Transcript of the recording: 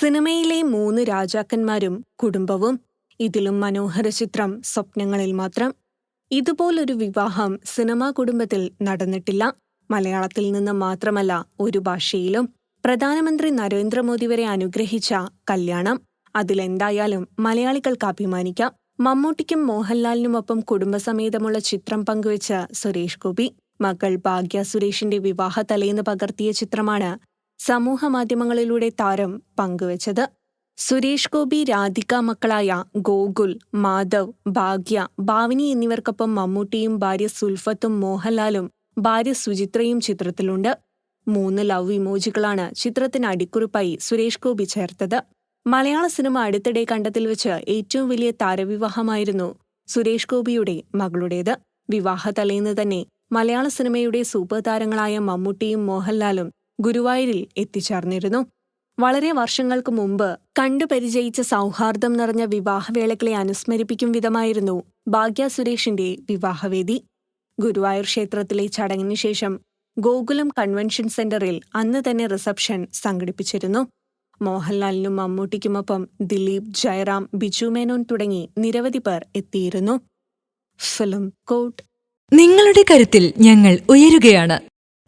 സിനിമയിലെ മൂന്ന് രാജാക്കന്മാരും കുടുംബവും ഇതിലും മനോഹര ചിത്രം സ്വപ്നങ്ങളിൽ മാത്രം. ഇതുപോലൊരു വിവാഹം സിനിമാ കുടുംബത്തിൽ നടന്നിട്ടില്ല. മലയാളത്തിൽ നിന്ന് മാത്രമല്ല ഒരു ഭാഷയിലും. പ്രധാനമന്ത്രി നരേന്ദ്രമോദി വരെ അനുഗ്രഹിച്ച കല്യാണം. അതിലെന്തായാലും മലയാളികൾക്ക് അഭിമാനിക്കാം. മമ്മൂട്ടിക്കും മോഹൻലാലിനുമൊപ്പം കുടുംബസമേതമുള്ള ചിത്രം പങ്കുവച്ച സുരേഷ് ഗോപി മകൾ ഭാഗ്യ സുരേഷിന്റെ വിവാഹ തലേന്ന് പകർത്തിയ ചിത്രമാണ് സമൂഹമാധ്യമങ്ങളിലൂടെ താരം പങ്കുവച്ചത്. സുരേഷ് ഗോപി രാധിക മക്കളായ ഗോകുൽ മാധവ് ഭാഗ്യ ഭാവിനി എന്നിവർക്കൊപ്പം മമ്മൂട്ടിയും ഭാര്യ സുൽഫത്തും മോഹൻലാലും ഭാര്യ സുചിത്രയും ചിത്രത്തിലുണ്ട്. മൂന്ന് ലവ് ഇമോജികളാണ് ചിത്രത്തിന് അടിക്കുറിപ്പായി സുരേഷ് ഗോപി ചേർത്തത്. മലയാള സിനിമ അടുത്തിടെ കണ്ടത്തിൽ വെച്ച് ഏറ്റവും വലിയ താരവിവാഹമായിരുന്നു സുരേഷ് ഗോപിയുടെ മകളുടേത്. വിവാഹ തലേന്ന് തന്നെ മലയാള സിനിമയുടെ സൂപ്പർ താരങ്ങളായ മമ്മൂട്ടിയും മോഹൻലാലും ഗുരുവായൂരിൽ എത്തിച്ചേർന്നിരുന്നു. വളരെ വർഷങ്ങൾക്ക് മുമ്പ് കണ്ടുപരിചയിച്ച സൗഹാർദ്ദം നിറഞ്ഞ വിവാഹവേളകളെ അനുസ്മരിപ്പിക്കും വിധമായിരുന്നു ഭാഗ്യ സുരേഷിന്റെ വിവാഹവേദി. ഗുരുവായൂർ ക്ഷേത്രത്തിലെ ചടങ്ങിന് ശേഷം ഗോകുലം കൺവെൻഷൻ സെന്ററിൽ അന്ന് തന്നെ റിസപ്ഷൻ സംഘടിപ്പിച്ചിരുന്നു. മോഹൻലാലിനും മമ്മൂട്ടിക്കുമൊപ്പം ദിലീപ് ജയറാം ബിജു മേനോൻ തുടങ്ങി നിരവധി പേർ എത്തിയിരുന്നു. ഫിലിം കോട്ട് നിങ്ങളുടെ കരുത്തിൽ ഞങ്ങൾ ഉയരുകയാണ്.